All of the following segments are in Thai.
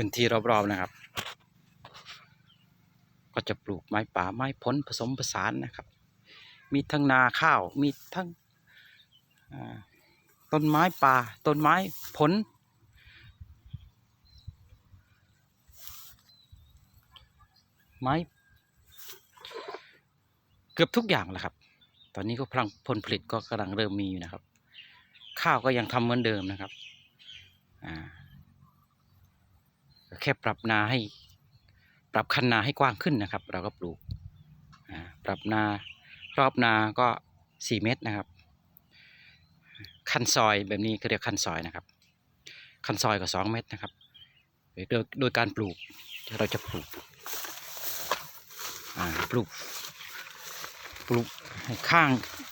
พื้นที่รอบๆนะครับ ก็จะปลูกไม้ป่าไม้ผลผสมผสานนะครับ มีทั้งนาข้าวมีทั้งต้นไม้ป่าต้นไม้ผล ไม้ เกือบทุกอย่างแหละครับ ตอนนี้ก็พลังผลผลิตก็กำลังเริ่มมีอยู่นะครับ ข้าวก็ยังทำเหมือนเดิมนะครับอ่า แค่ปรับนาให้ ปรับคันนาให้กว้างขึ้นนะครับ เราก็ปลูกปรับนารอบนาก็สี่เมตรนะครับ คันซอยแบบนี้ก็เรียกคันซอยนะครับ คันซอยก็สองเมตรนะครับ โดยโดยการปลูกเราจะปลูกปลูกปลูกข้าง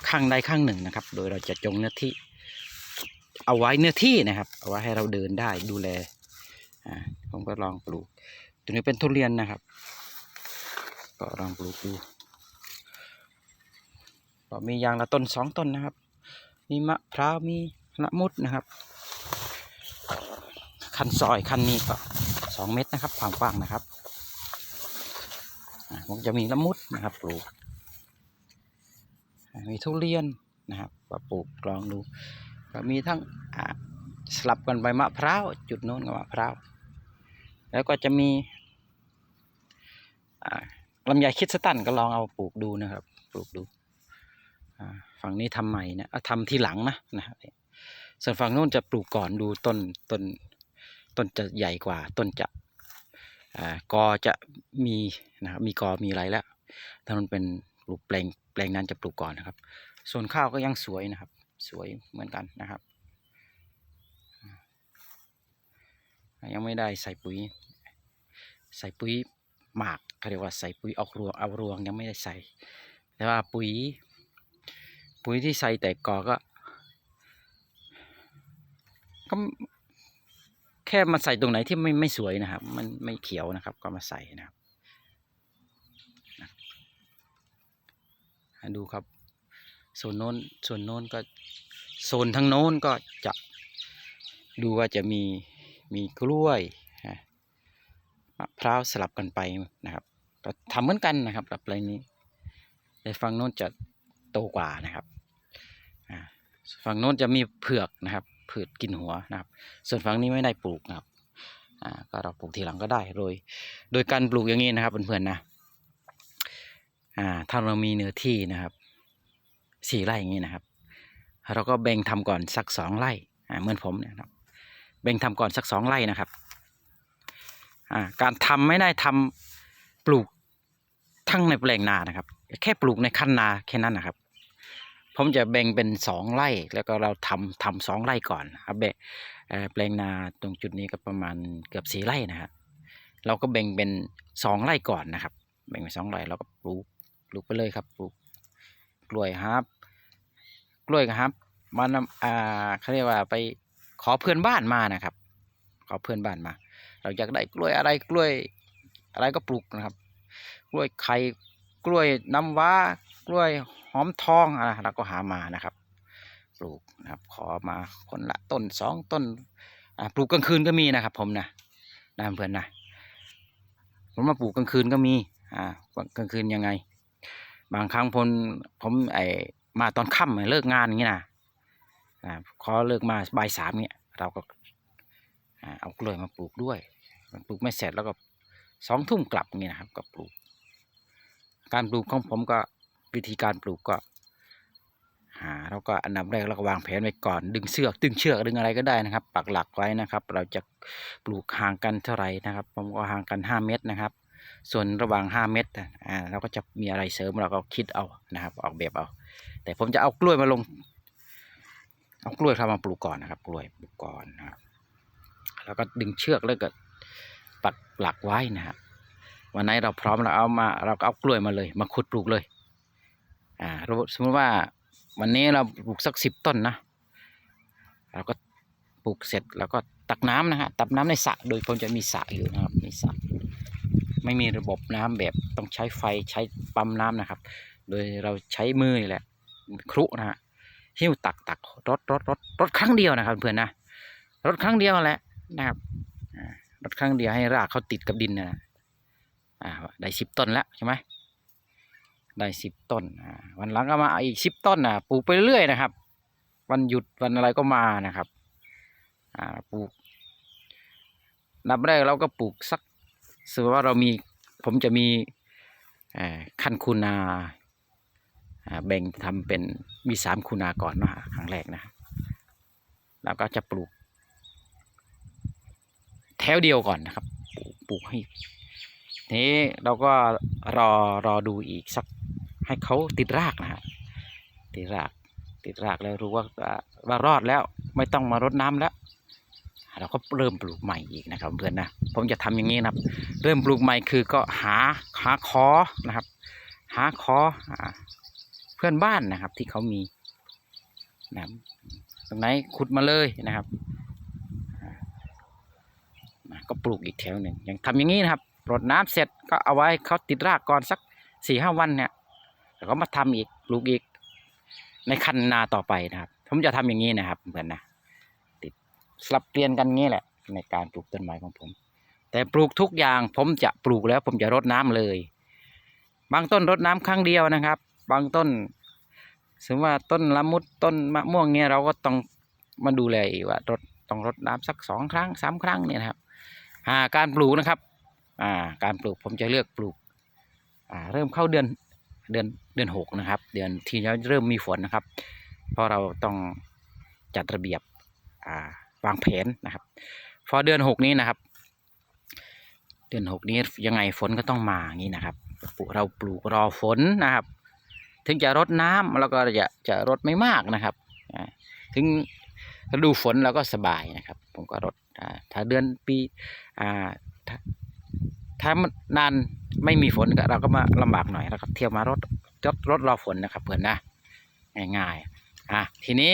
ข้างใดข้างหนึ่งนะครับ โดยเราจะจงเนื้อที่ เอาไว้เนื้อที่นะครับ เอาไว้ให้เราเดินได้ดูแลอ่า ผมก็ลองปลูก ตัวนี้เป็นทุเรียนนะครับ ก็ลองปลูกดูก็มียางละต้นสองต้นนะครับ มีมะพร้าวมีละมุดนะครับ คันซอยคันนี้ก็สองเมตรนะครับ ความกว้างนะครับอ่าผมจะมีละมุดนะครับปลูก มีทุเรียนนะครับก็ปลูกลองดูก็มีทั้งสลับกันไปมะพร้าวจุดโน้นกับมะพร้าว แล้วก็จะมีลำไยคิดสตันก็ลองเอาปลูกดูนะครับ ปลูกดูฝั่งนี้ทำใหม่นะเอาทำทีหลังนะนะครับส่วนฝั่งโน้นจะปลูกก่อนดูต้นต้นต้นจะใหญ่กว่า ต้นจะกอจะมีนะครับมีกอมีอะไรแล้วถ้ามันเป็นปลูกแปลงแปลงนั้นจะปลูกก่อนนะครับ ส่วนข้าวก็ยังสวยนะครับ สวยเหมือนกันนะครับ ยังไม่ได้ใส่ปุ๋ย ใส่ปุ๋ยหมากเขาเรียกว่าใส่ปุ๋ยออกรวงเอารวงยังไม่ได้ใส่ แต่ว่าปุ๋ย ปุ๋ยที่ใส่แต่กอก็ก็แค่มาใส่ตรงไหนที่ไม่ไม่สวยนะครับ มันไม่เขียวนะครับ ก็มาใส่นะครับ ดูครับโซนโน้นส่วนโน้นก็โซนทางโน้นก็จะดูว่าจะมีมีกล้วย พร้าวสลับกันไปนะครับก็ทำเหมือนกันนะครับกับไรนี้ แต่ฝั่งโน้นจะโตกว่านะครับอ่าฝั่งโน้นจะมีเผือกนะครับเผือกกินหัวนะครับ ส่วนฝั่งนี้ไม่ได้ปลูกนะครับอ่าก็เราปลูกทีหลังก็ได้โดย โดยการปลูกอย่างนี้นะครับเพื่อนๆนะอ่าถ้าเรามีเนื้อที่นะครับสี่ไร่อย่างนี้นะครับ เราก็แบ่งทำก่อนสักสองไร่อ่าเหมือนผมเนี่ยนะครับ แบ่งทำก่อนสักสองไร่นะครับ การทำไม่ได้ทำปลูกทั้งในแปลงนานะครับ แค่ปลูกในคันนาแค่นั้นนะครับ ผมจะแบ่งเป็นสองไร่แล้วก็เราทำทำสองไร่ก่อนครับแบ่แปลงนาตรงจุดนี้ก็ประมาณเกือบสี่ไร่นะครับเราก็แบ่งเป็นสองไร่ก่อนนะครับ แบ่งเป็นสองไร่เราก็ปลูกปลูกไปเลยครับปลูกกล้วยครับ กล้วยครับมันอ่าเขาเรียกว่าไปขอเพื่อนบ้านมานะครับ ขอเพื่อนบ้านมา เราอยากได้กล้วยอะไรกล้วยอะไรก็ปลูกนะครับ กล้วยไข่กล้วยน้ำว้ากล้วยหอมทองอะเราก็หามานะครับ ปลูกนะครับ ขอมาคนละต้นสองต้นอ่าปลูกกลางคืนก็มีนะครับ ผมนะนะเพื่อนนะผมมาปลูกกลางคืนก็มี อ่ากลางคืนยังไง บางครั้งผมผมไอมาตอนค่ำเลิกงานอย่างนี้นะอ่าขอเลิกมาบ่ายสามเนี่ยเราก็เอากล้วยมาปลูกด้วย ปลูกไม่เสร็จแล้วก็สองทุ่มกลับอย่างนี้นะครับก็ปลูก การปลูกของผมก็วิธีการปลูกก็หาเราก็อันดับแรกเราก็วางแผนไว้ก่อน ดึงเสือกดึงเชือกดึงอะไรก็ได้นะครับ ปักหลักไว้นะครับ เราจะปลูกห่างกันเท่าไหร่นะครับ ผมก็ห่างกันห้าเมตรนะครับ ส่วนระหว่างห้าเมตรอ่าเราก็จะมีอะไรเสริมเราก็คิดเอานะครับ ออกแบบเอา แต่ผมจะเอากล้วยมาลง เอากล้วยเข้ามาปลูกก่อนนะครับ กล้วยปลูกก่อนนะครับแล้วก็ดึงเชือกแล้วก็ ปักหลักไว้นะครับวันไหนเราพร้อมเราเอามาเราก็เอากล้วยมาเลย มาขุดปลูกเลยอ่าสมมติว่าวันนี้เราปลูกสักสิบต้นนะเราก็ปลูกเสร็จแล้วก็ตักน้ำนะฮะตักน้ำในสระโดยผมจะมีสระอยู่นะครับมีสระไม่มีระบบน้ำแบบต้องใช้ไฟใช้ปั๊มน้ำนะครับ โดยเราใช้มือนี่แหละครุนะฮะหิ้วตักตักรถรถรถรถครั้งเดียวนะครับเพื่อนนะรถครั้งเดียวแหละนะครับ รดครั้งเดียวให้รากเขาติดกับดินนะอ่าได้สิบต้นแล้วใช่ไหมได้สิบต้นอ่าวันหลังก็มาอีกสิบต้นนะปลูกไปเรื่อยนะครับ วันหยุดวันอะไรก็มานะครับอ่าปลูกนับแรกเราก็ปลูกสักสมมติว่าเรามีผมจะมีเอ่อคันคูนาแบ่งทำเป็นมีสามคูนาก่อนนะครั้งแรกนะแล้วก็จะปลูก ถวเดียวก่อนนะครับ ปลูกให้ทีนี้เราก็รอรอดูอีกสักให้เขาติดรากนะฮะติดรากติดรากแล้วรู้ว่าว่ารอดแล้วไม่ต้องมารดน้ำแล้ว เราก็เริ่มปลูกใหม่อีกนะครับเพื่อนนะผมจะทำอย่างนี้นะครับ เริ่มปลูกใหม่คือก็หาหาคอนะครับ หาคอเพื่อนบ้านนะครับที่เขามีนะตรงไหนขุดมาเลยนะครับ ก็ปลูกอีกแถวหนึ่งยังทำอย่างนี้นะครับรดน้ำเสร็จก็เอาไว้เขาติดรากก่อนสักสี่ห้าวันเนี่ยแล้วก็มาทำอีกปลูกอีกในคันนาต่อไปนะครับ ผมจะทำอย่างนี้นะครับเพื่อนนะติดสลับเปลี่ยนกันงี้แหละ ในการปลูกต้นไม้ของผม แต่ปลูกทุกอย่างผมจะปลูกแล้วผมจะรดน้ำเลย บางต้นรดน้ำครั้งเดียวนะครับ บางต้นสมมติว่าต้นละมุดต้นมะม่วงเนี่ยเราก็ต้องมาดูแลอีกว่ารดต้องรดน้ำสักสองครั้งสามครั้งเนี่ยครับาการปลูกนะครับอ่าการปลูกผมจะเลือกปลูกอ่าเริ่มเข้าเดือนเดือนเดือนหกนะครับ เดือนที่จะเริ่มมีฝนนะครับ เพราะเราต้องจัดระเบียบอ่าวางแผนนะครับ พอเดือนหกนี้นะครับ เดือนหกนี้ยังไงฝนก็ต้องมาอย่างนี้นะครับ เราปลูกรอฝนนะครับ ถึงจะรดน้ำเราก็จะจะรดไม่มากนะครับถึงฤดูฝนเราก็สบายนะครับ ผมก็รดถ้าเดือนปี อ่าถ้ามันนานไม่มีฝนก็เราก็มาลำบากหน่อยแล้วก็เที่ยวมารดรดรดรอฝนนะครับเพื่อนนะง่ายๆอะทีนี้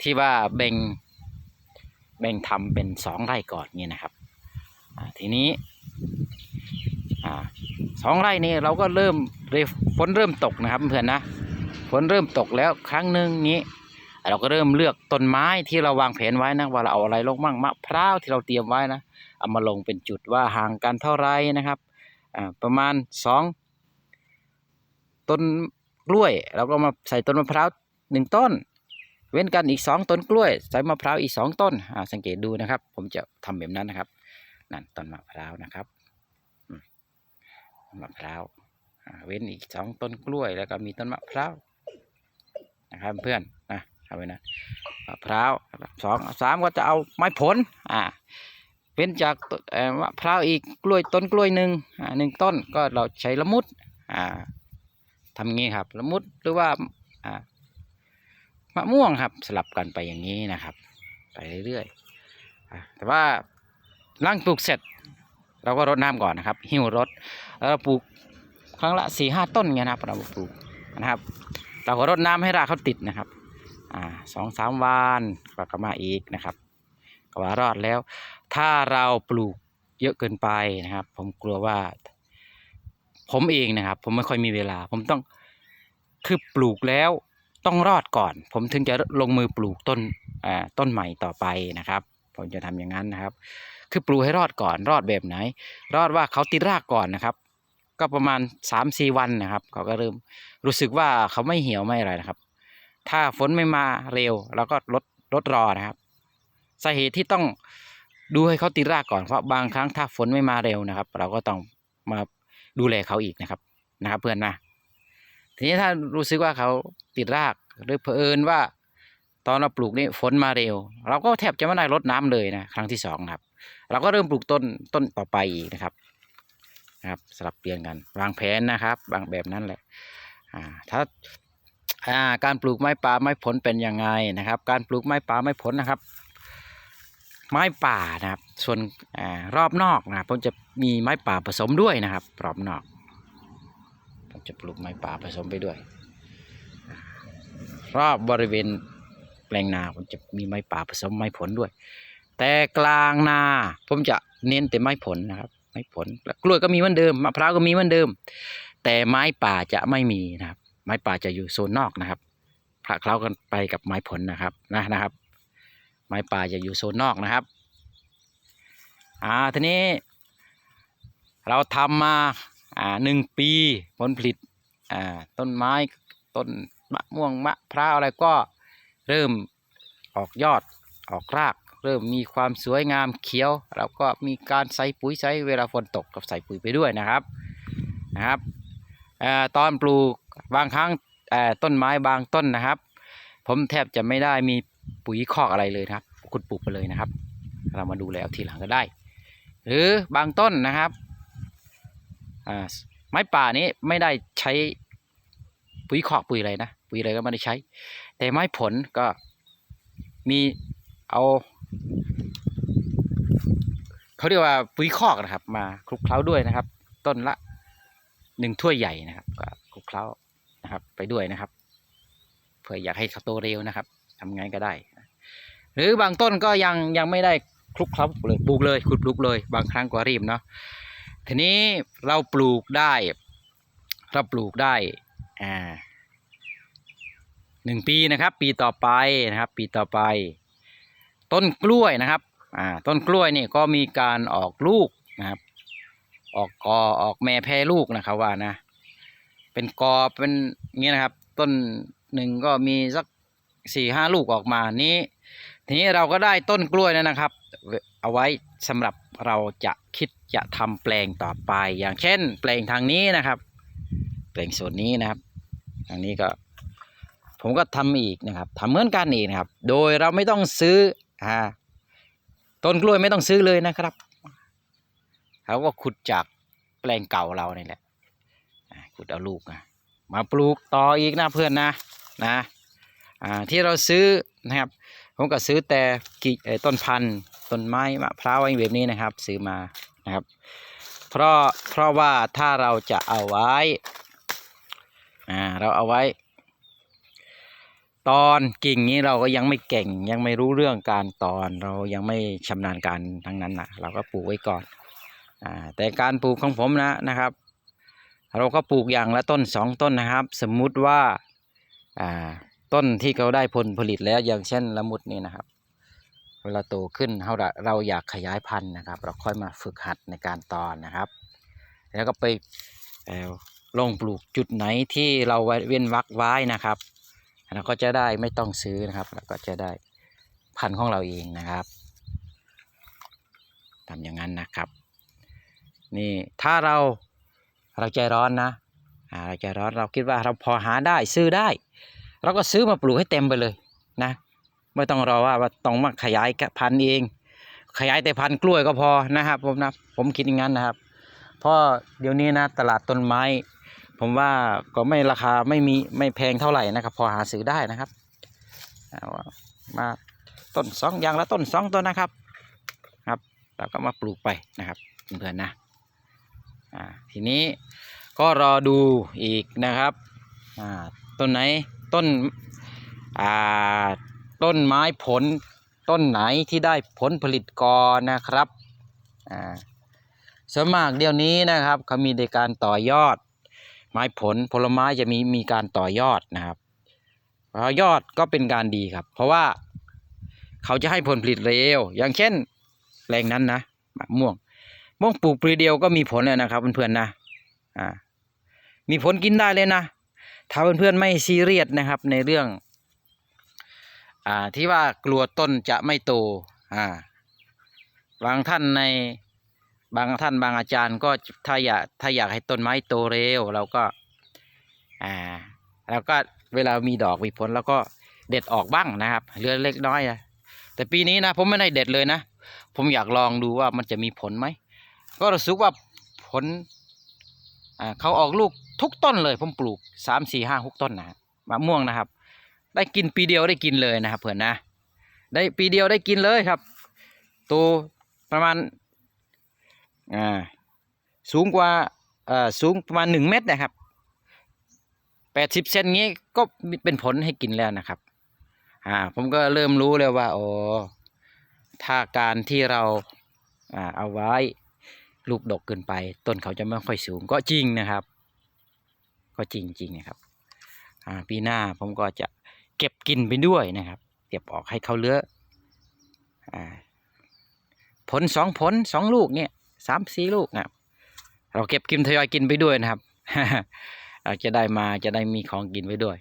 ที่ว่าแบ่งแบ่งทำเป็นสองไร่ก่อนนี่นะครับอ่าทีนี้อ่าสองไร่นี้เราก็เริ่มฝนเริ่มตกนะครับเพื่อนนะฝนเริ่มตกแล้วครั้งหนึ่งนี้ เราก็เริ่มเลือกต้นไม้ที่เราวางแผนไว้นะว่าเราเอาอะไรลงมั่งมะพร้าวที่เราเตรียมไว้นะเอามาลงเป็นจุดว่าห่างกันเท่าไรนะครับประมาณสองต้นกล้วย เราก็มาใส่ต้นมะพร้าวหนึ่งต้น เว้นกันอีกสองต้นกล้วย ใส่มะพร้าวอีกสองต้นสังเกตดูนะครับ ผมจะทำแบบนั้นนะครับนั่นต้นมะพร้าวนะครับมะพร้าวเว้นอีกสองต้นกล้วยแล้วก็มีต้นมะพร้าวนะครับเพื่อนนะ เอาไว้นะมะพร้าวสองสามก็จะเอาไม้ผลอ่าเว้นจากต้นเอ่อมะพร้าวอีกกล้วยต้นกล้วยหนึ่งอ่าหนึ่งต้นก็เราใช้ละมุดอ่าทำงี้ครับละมุดหรือว่าอ่ามะม่วงครับสลับกันไปอย่างนี้นะครับ ไปเรื่อยๆอ่าแต่ว่าล่างปลูกเสร็จ เราก็รดน้ำก่อนนะครับ หิ้วรดแล้วเราปลูกครั้งละสี่ห้าต้นเงี้ยนะครับเราปลูกนะครับ เราก็รดน้ำให้รากเขาติดนะครับ อ่าสองสามวันก็กลับมาอีกนะครับก็ว่ารอดแล้ว ถ้าเราปลูกเยอะเกินไปนะครับ ผมกลัวว่า ผมเองนะครับ ผมไม่ค่อยมีเวลา ผมต้องคือปลูกแล้วต้องรอดก่อน ผมถึงจะลงมือปลูกต้นอ่าต้นใหม่ต่อไปนะครับ ผมจะทำอย่างนั้นนะครับ คือปลูกให้รอดก่อน รอดแบบไหน รอดว่าเขาติดรากก่อนนะครับ ก็ประมาณสามสี่วันนะครับ เขาก็เริ่มรู้สึกว่าเขาไม่เหี่ยวไม่อะไรนะครับ ถ้าฝนไม่มาเร็วเราก็ลดลดรอนะครับสาเหตุที่ต้องดูให้เขาติดรากก่อนเพราะบางครั้งถ้าฝนไม่มาเร็วนะครับ เราก็ต้องมาดูแลเขาอีกนะครับนะครับ เพื่อนนะทีนี้ถ้ารู้สึกว่าเขาติดรากหรือเผอิญว่า ตอนเราปลูกนี่ฝนมาเร็ว เราก็แทบจะไม่ได้รดน้ำเลยนะครั้งที่สองครับ เราก็เริ่มปลูกต้นต้นต่อไปอีกนะครับนะครับสลับเปลี่ยนกันวางแผนนะครับวางแบบนั้นแหละอ่าถ้า การปลูกไม้ป่าไม้ผลเป็นยังไงนะครับ การปลูกไม้ป่าไม้ผลนะครับ ไม้ป่านะครับ ส่วนอรอบนอกนะผมจะมีไม้ป่าผสมด้วยนะครับ รอบนอก ผมจะปลูกไม้ป่าผสมไปด้วย รอบบริเวณแปลงนาผมจะมีไม้ป่าผสมไม้ผลด้วย แต่กลางนาผมจะเน้นแต่ไม้ผลนะครับ ไม้ผลกล้วยก็มีเหมือนเดิมมะพร้าวก็มีเหมือนเดิม แต่ไม้ป่าจะไม่มีนะครับ ไม้ป่าจะอยู่โซนนอกนะครับพระเคล้ากันไปกับไม้ผลนะครับนะนะครับ ไม้ป่าจะอยู่โซนนอกนะครับอ่าทีนี้ เราทำมาอ่าหนึ่งปีผลผลิตอ่าต้นไม้ต้นมะม่วงมะพร้าวอะไรก็เริ่มออกยอดออกราก เริ่มมีความสวยงามเขียว แล้วก็มีการใส่ปุ๋ยใส่เวลาฝนตกก็ใส่ปุ๋ยไปด้วยนะครับนะครับอ่อตอนปลูก บางครั้งต้นไม้บางต้นนะครับ ผมแทบจะไม่ได้มีปุ๋ยคอกอะไรเลยนะครับคุณปลูกไปเลยนะครับ เรามาดูแลเอาทีหลังก็ได้ หรือบางต้นนะครับไม้ป่านี้ไม่ได้ใช้ปุ๋ยคอกปุ๋ยอะไรนะปุ๋ยอะไรก็ไม่ได้ใช้ แต่ไม้ผลก็มีเอาเขาเรียกว่าปุ๋ยคอกนะครับ มาคลุกเคล้าด้วยนะครับ ต้นละหนึ่งถ้วยใหญ่นะครับก็คลุกเคล้า นะครับ ไปด้วยนะครับเพื่ออยากให้เขาโตเร็วนะครับทำไงก็ได้ หรือบางต้นก็ยังยังไม่ได้คลุกเคล้าเลยปลูกเลยขุดปลูกเลย บางครั้งก็รีบเนาะทีนี้เราปลูกได้ เราปลูกได้อ่าหนึ่งปีนะครับ ปีต่อไปนะครับ ปีต่อไป ต้นกล้วยนะครับอ่าต้นกล้วยนี่ก็มีการออกลูกนะครับ ออกกอออกแม่แพร่ลูกนะครับว่านะ เป็นกอเป็นเงี้ยนะครับ ต้นหนึ่งก็มีสักสี่ห้าลูกออกมานี้ทีนี้เราก็ได้ต้นกล้วยแล้วนะครับ เอาไว้สำหรับเราจะคิดจะทำแปลงต่อไป อย่างเช่น แปลงทางนี้นะครับ แปลงส่วนนี้นะครับ ทางนี้ก็ ผมก็ทำอีกนะครับทำเหมือนกันอีกนะครับ โดยเราไม่ต้องซื้ออ่าต้นกล้วยไม่ต้องซื้อเลยนะครับเขาก็ขุดจากแปลงเก่าเรานี่แหละ ขุดเอาลูกนะมาปลูกต่ออีกนะเพื่อนนะนะอ่าที่เราซื้อนะครับผมก็ซื้อแต่กี่ต้นพันธุ์ต้นไม้มะพร้าวอะไรแบบนี้นะครับ ซื้อมานะครับ เพราะเพราะว่าถ้าเราจะเอาไว้อ่าเราเอาไว้ ตอนกิ่งนี้เราก็ยังไม่เก่งยังไม่รู้เรื่องการตอนเรายังไม่ชำนาญการทั้งนั้นนะเราก็ปลูกไว้ก่อนอ่าแต่การปลูกของผมนะนะครับ เราก็ปลูกอย่างละต้นสองต้นนะครับ สมมุติว่าต้นที่เขาได้ผลผลิตแล้วอย่างเช่นละมุดนี่นะครับเวลาโตขึ้นเราเราอยากขยายพันธุ์นะครับ เราค่อยมาฝึกหัดในการตอนนะครับ แล้วก็ไปลงปลูกจุดไหนที่เราไว้เว้นวักไว้นะครับเราก็จะได้ไม่ต้องซื้อนะครับแล้วก็จะได้พันธุ์ของเราเองนะครับทำอย่างนั้นนะครับ นี่ถ้าเรา เราใจร้อนนะเราใจร้อนเราคิดว่าเราพอหาได้ซื้อได้ เราก็ซื้อมาปลูกให้เต็มไปเลยนะ ไม่ต้องรอว่าว่าต้องมาขยายพันธุ์เอง ขยายแต่พันธุ์กล้วยก็พอนะครับผมนะผมคิดอย่างนั้นนะครับ เพราะเดี๋ยวนี้นะตลาดต้นไม้ ผมว่าก็ไม่ราคาไม่มีไม่แพงเท่าไหร่นะครับ พอหาซื้อได้นะครับมาต้นสองอย่างละต้นสองต้นนะครับครับ เราก็มาปลูกไปนะครับเพื่อนๆนะ อ่าทีนี้ก็รอดูอีกนะครับอ่าต้นไหนต้นอ่าต้นไม้ผลต้นไหนที่ได้ผลผลิตก่อนนะครับอ่าส่วนมากเดี๋ยวนี้นะครับเขามีในการต่อยอด ไม้ผลผลไม้จะมีมีการต่อยอดนะครับต่อยอดก็เป็นการดีครับ เพราะว่าเขาจะให้ผลผลิตเร็ว อย่างเช่นแปลงนั้นนะมะม่วง ม่วงปลูกปลีเดียวก็มีผลแล้วนะครับเพื่อนๆนะอ่ามีผลกินได้เลยนะ ถ้าเพื่อนๆไม่ซีเรียสนะครับในเรื่องอ่าที่ว่ากลัวต้นจะไม่โตอ่าบางท่านในบางท่านบางอาจารย์ก็ถ้าอยากถ้าอยากให้ต้นไม้โตเร็วเราก็อ่าแล้วก็เวลามีดอกมีผลแล้วก็เด็ดออกบ้างนะครับเหลือเล็กน้อยนะแต่ปีนี้นะผมไม่ได้เด็ดเลยนะ ผมอยากลองดูว่ามันจะมีผลไหม ก็รู้สึกว่าผลเขาออกลูกทุกต้นเลยผมปลูกสามสี่ห้าหกต้นนะมะม่วงนะครับ ได้กินปีเดียวได้กินเลยนะครับเพื่อนนะ ได้ปีเดียวได้กินเลยครับ ตัวประมาณอ่าสูงกว่าเอ่อสูงประมาณหนึ่งเมตรนะครับแปดสิบเซนงี้ก็เป็นผลให้กินแล้วนะครับอ่าผมก็เริ่มรู้แล้วว่าโอ้ถ้าการที่เราอ่าเอาไว้ ลูกดกเกินไป ต้นเขาจะไม่ค่อยสูงก็จริงนะครับ ก็จริงจริงนะครับอ่าปีหน้าผมก็จะเก็บกินไปด้วยนะครับ เก็บออกให้เขาเลือะอ่าผลสองผลสองลูกเนี่ยสามสี่ลูกนะเราเก็บกินทยอยกินไปด้วยนะครับเราจะได้มาจะได้มีของกินไปด้วย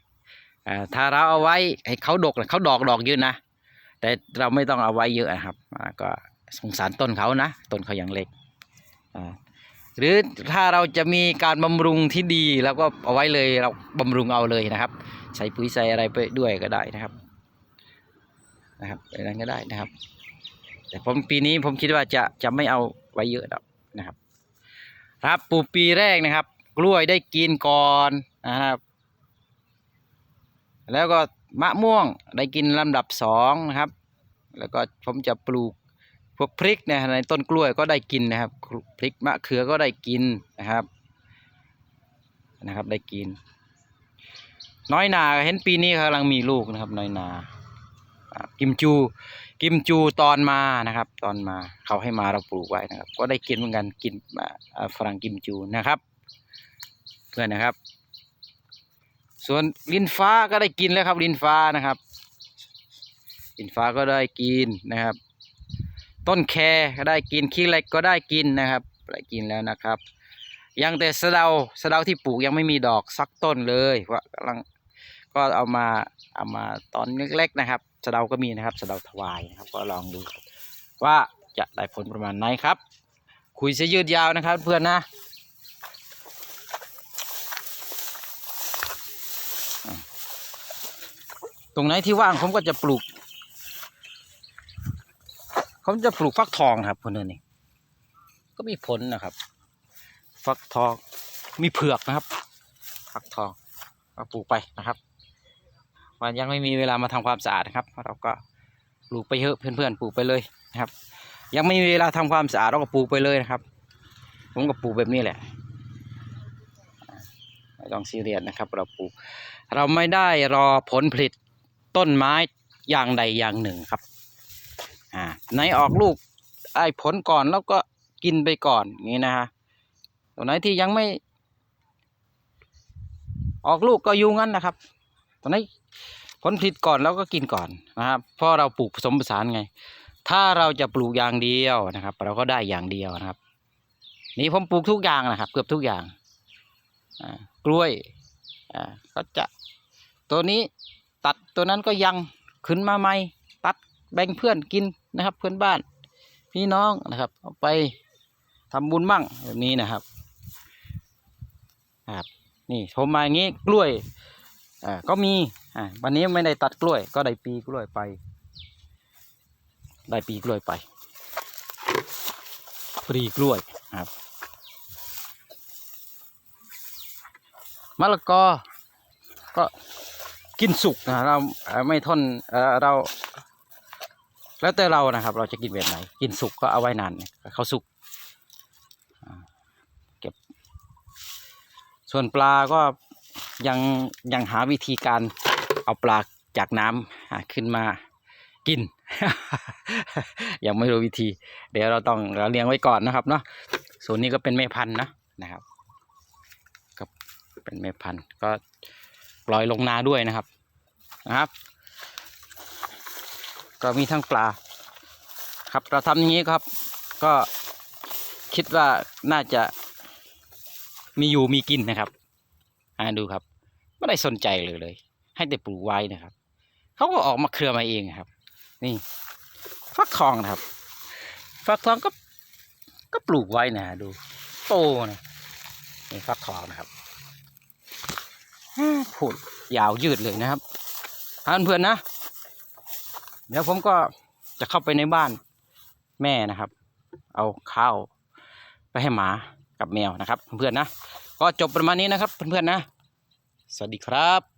อ่าถ้าเราเอาไว้ให้เขาดกเขาดอกดอกเยอะนะแต่เราไม่ต้องเอาไว้เยอะนะครับก็สงสารต้นเขานะต้นเขาอยังเล็ก หรือถ้าเราจะมีการบำรุงที่ดีเราก็เอาไว้เลยเราบำรุงเอาเลยนะครับ ใส่ปุ๋ยใส่อะไรไปด้วยก็ได้นะครับนะครับอะไรนั้นก็ได้นะครับ แต่ผมปีนี้ผมคิดว่าจะจะไม่เอาไว้เยอะหรอกนะครับ ครับปลูกปีแรกนะครับ กล้วยได้กินก่อนนะครับ แล้วก็มะม่วงได้กินลำดับสองนะครับ แล้วก็ผมจะปลูก พวกพริกเนยในต้นกล้วยก็ได้กินนะครับ พริกมะเขือก็ได้กินนะครับนะครับ ได้กิน น้อยนาเห็นปีนี้กำลังมีลูกนะครับ น้อยนากิมจู กิมจูตอนมานะครับ ตอนมาเขาให้มาเราปลูกไว้นะครับ ก็ได้กินเหมือนกันกินฝรั่งกิมจูนะครับ เพื่อนนะครับ ส่วนลินฟ้าก็ได้กินแล้วครับลินฟ้านะครับลินฟ้าก็ได้กินนะครับ ต้นแคก็ได้กินขี้เหล็กก็ได้กินนะครับได้กินแล้วนะครับ ยังแต่สะเดาสะเดาที่ปลูกยังไม่มีดอกสักต้นเลยว่ากำลังก็เอามาเอามาตอนเล็กๆนะครับสะเดาก็มีนะครับสะเดาถวายนะครับ ก็ลองดูว่าจะได้ผลประมาณไหนครับ คุยเสียยืดยาวนะครับเพื่อนนะตรงไหนที่ว่างผมก็จะปลูก ผมจะปลูกฟักทองครับคนนนี่ก็มีผลนะครับ ฟักทองมีเผือกนะครับ ฟักทองก็ปลูกไปนะครับวันยังไม่มีเวลามาทำความสะอาดนะครับ เราก็ปลูกไปเยอะเพื่อนๆปลูกไปเลยนะครับ ยังไม่มีเวลาทำความสะอาดเราก็ปลูกไปเลยนะครับ ผมก็ปลูกแบบนี้แหละไม่ต้องซีเรียสนะครับ เราปลูก เราไม่ได้รอผลผลิตต้นไม้อย่างใดอย่างหนึ่งครับ อ่าไหนออกลูกไอ้ผลก่อนแล้วก็กินไปก่อนงนี้นะฮะตัวไหนที่ยังไม่ ออกลูกก็อยู่งั้นนะครับ ตัวไหนผลผลิตก่อนแล้วก็กินก่อนนะครับเพราะเราปลูกผสมผสานไง ถ้าเราจะปลูกอย่างเดียวนะครับ เราก็ได้อย่างเดียวนะครับ นี่ผมปลูกทุกอย่างนะครับ เกือบทุกอย่างอ่ากล้วยอ่าก็จะตัวนี้ตัดตัวนั้นก็ยังขึ้นมาใหม่ แบ่งเพื่อนกินนะครับ เพื่อนบ้านพี่น้องนะครับ เอาไปทำบุญมั่งแบบนี้นะครับครับนี่ผมมาอย่างนี้กล้วยอ่าก็มีอ่าวันนี้ไม่ได้ตัดกล้วย ก็ได้ปีกล้วยไป ได้ปีกล้วยไปปรีกล้วยครับมะละกอก็กินสุกนะเราไม่ทนเอ่อเรา แล้วแต่เรานะครับ เราจะกินแบบไหน กินสุกก็เอาไว้นานเขาสุกเก็บ ส่วนปลาก็ยังยังหาวิธีการเอาปลาจากน้ำอ่าขึ้นมากิน ยังไม่รู้วิธี เดี๋ยวเราต้องเราเลี้ยงไว้ก่อนนะครับเนาะส่วนนี้ก็เป็นแม่พันธุ์นะนะครับก็เป็นแม่พันธุ์ก็ปล่อยลงนาด้วยนะครับนะครับ ก็มีทั้งปลา ครับเราทำอย่างนี้ครับ ก็คิดว่าน่าจะมีอยู่มีกินนะครับ อ่าดูครับ ไม่ได้สนใจเลยเลย ให้แต่ปลูกไว้นะครับ เขาก็ออกมาเครือมาเองครับ นี่ฟักทองนะครับฟักทองก็ก็ปลูกไว้นะดู โตนะนี่ฟักทองนะครับฮ่าพูดยาวยืดเลยนะครับท่านเพื่อนๆนะ เดี๋ยวผมก็จะเข้าไปในบ้านแม่นะครับ เอาข้าวไปให้หมากับแมวนะครับ เพื่อนๆนะ ก็จบประมาณนี้นะครับ เพื่อนๆนะ สวัสดีครับ